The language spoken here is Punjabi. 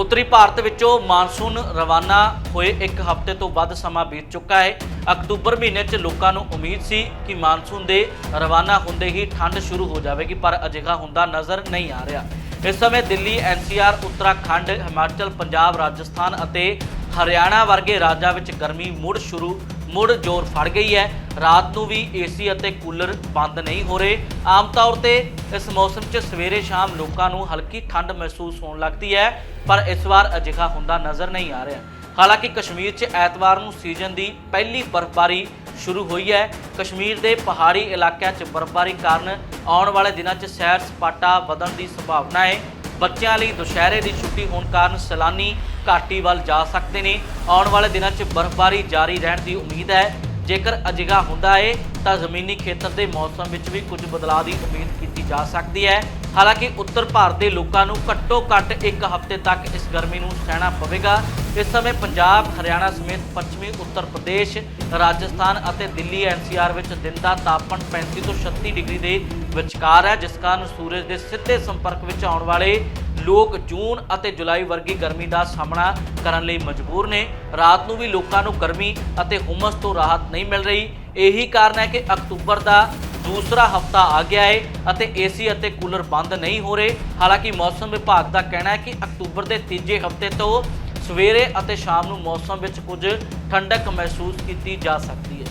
ਉੱਤਰੀ ਭਾਰਤ ਵਿੱਚੋਂ ਮਾਨਸੂਨ ਰਵਾਨਾ ਹੋਏ ਇੱਕ ਹਫ਼ਤੇ ਤੋਂ ਵੱਧ ਸਮਾਂ ਬੀਤ ਚੁੱਕਾ ਹੈ। ਅਕਤੂਬਰ ਮਹੀਨੇ 'ਚ ਲੋਕਾਂ ਨੂੰ ਉਮੀਦ ਸੀ ਕਿ ਮਾਨਸੂਨ ਦੇ ਰਵਾਨਾ ਹੁੰਦੇ ਹੀ ਠੰਡ ਸ਼ੁਰੂ ਹੋ ਜਾਵੇਗੀ, ਪਰ ਅਜਿਹਾ ਹੁੰਦਾ ਨਜ਼ਰ ਨਹੀਂ ਆ ਰਿਹਾ। ਇਸ ਸਮੇਂ ਦਿੱਲੀ ਐਨਸੀਆਰ ਉੱਤਰਾਖੰਡ, ਹਿਮਾਚਲ, ਪੰਜਾਬ, ਰਾਜਸਥਾਨ ਅਤੇ ਹਰਿਆਣਾ ਵਰਗੇ ਰਾਜਾਂ ਵਿੱਚ ਗਰਮੀ ਮੁੜ ਸ਼ੁਰੂ ਮੁੜ ਜ਼ੋਰ ਫੜ ਗਈ ਹੈ। ਰਾਤ ਨੂੰ ਵੀ ਏਸੀ ਅਤੇ ਕੂਲਰ ਬੰਦ ਨਹੀਂ ਹੋ ਰਹੇ। ਆਮ ਤੌਰ ਤੇ ਇਸ ਮੌਸਮ 'ਚ ਸਵੇਰੇ ਸ਼ਾਮ ਲੋਕਾਂ ਨੂੰ ਹਲਕੀ ਠੰਡ ਮਹਿਸੂਸ ਹੋਣ ਲੱਗਦੀ ਹੈ, ਪਰ ਇਸ ਵਾਰ ਅਜਿਹਾ ਹੁੰਦਾ ਨਜ਼ਰ ਨਹੀਂ ਆ ਰਿਹਾ। ਹਾਲਾਂਕਿ ਕਸ਼ਮੀਰ 'ਚ ਐਤਵਾਰ ਨੂੰ ਸੀਜ਼ਨ ਦੀ ਪਹਿਲੀ ਬਰਫ਼ਬਾਰੀ ਸ਼ੁਰੂ ਹੋਈ ਹੈ। ਕਸ਼ਮੀਰ ਦੇ ਪਹਾੜੀ ਇਲਾਕਿਆਂ 'ਚ ਬਰਫ਼ਬਾਰੀ ਕਾਰਨ ਆਉਣ ਵਾਲੇ ਦਿਨਾਂ 'ਚ ਸੈਰ ਸਪਾਟਾ ਵਧਣ ਦੀ ਸੰਭਾਵਨਾ ਹੈ। ਬੱਚਿਆਂ ਲਈ ਦੁਸ਼ਹਿਰੇ ਦੀ ਛੁੱਟੀ ਹੋਣ ਕਾਰਨ ਸੈਲਾਨੀ ਘਾਟੀ ਵੱਲ ਜਾ ਸਕਦੇ ਨੇ। ਆਉਣ ਵਾਲੇ ਦਿਨਾਂ 'ਚ ਬਰਫ਼ਬਾਰੀ ਜਾਰੀ ਰਹਿਣ ਦੀ ਉਮੀਦ ਹੈ। ਜੇਕਰ ਅਜਿਹਾ ਹੁੰਦਾ ਹੈ ਤਾਂ ਜ਼ਮੀਨੀ ਖੇਤਰ ਦੇ ਮੌਸਮ ਵਿੱਚ ਵੀ ਕੁਝ ਬਦਲਾਅ ਦੀ ਉਮੀਦ ਕੀਤੀ ਜਾ ਸਕਦੀ ਹੈ। ਹਾਲਾਂਕਿ ਉੱਤਰ ਭਾਰਤ ਦੇ ਲੋਕਾਂ ਨੂੰ ਘੱਟੋ ਘੱਟ ਇੱਕ ਹਫ਼ਤੇ ਤੱਕ ਇਸ ਗਰਮੀ ਨੂੰ ਸਹਿਣਾ ਪਵੇਗਾ। ਇਸ ਸਮੇਂ ਪੰਜਾਬ, ਹਰਿਆਣਾ ਸਮੇਤ ਪੱਛਮੀ ਉੱਤਰ ਪ੍ਰਦੇਸ਼, ਰਾਜਸਥਾਨ ਅਤੇ ਦਿੱਲੀ ਐਨਸੀਆਰ ਵਿੱਚ ਦਿਨ ਦਾ ਤਾਪਮਾਨ 35 ਤੋਂ 36 ਡਿਗਰੀ ਦੇ ਵਿਚਕਾਰ ਹੈ, ਜਿਸ ਕਾਰਨ ਸੂਰਜ ਦੇ ਸਿੱਧੇ ਸੰਪਰਕ ਵਿੱਚ ਆਉਣ ਵਾਲੇ ਲੋਕ ਜੂਨ ਅਤੇ ਜੁਲਾਈ ਵਰਗੀ ਗਰਮੀ ਦਾ ਸਾਹਮਣਾ ਕਰਨ ਲਈ ਮਜਬੂਰ ਨੇ। ਰਾਤ ਨੂੰ ਵੀ ਲੋਕਾਂ ਨੂੰ ਗਰਮੀ ਅਤੇ ਹੁਮਸ ਤੋਂ ਰਾਹਤ ਨਹੀਂ ਮਿਲ ਰਹੀ। ਇਹੀ ਕਾਰਨ ਹੈ ਕਿ ਅਕਤੂਬਰ ਦਾ ਦੂਸਰਾ ਹਫਤਾ ਆ ਗਿਆ ਹੈ ਅਤੇ ਏਸੀ ਅਤੇ ਕੂਲਰ ਬੰਦ ਨਹੀਂ ਹੋ ਰਹੇ। ਹਾਲਾਂਕਿ ਮੌਸਮ ਵਿਭਾਗ ਦਾ ਕਹਿਣਾ ਹੈ ਕਿ ਅਕਤੂਬਰ ਦੇ ਤੀਜੇ ਹਫ਼ਤੇ ਤੋਂ ਸਵੇਰੇ ਅਤੇ ਸ਼ਾਮ ਨੂੰ ਮੌਸਮ ਵਿੱਚ ਕੁਝ ਠੰਡਕ ਮਹਿਸੂਸ ਕੀਤੀ ਜਾ ਸਕਦੀ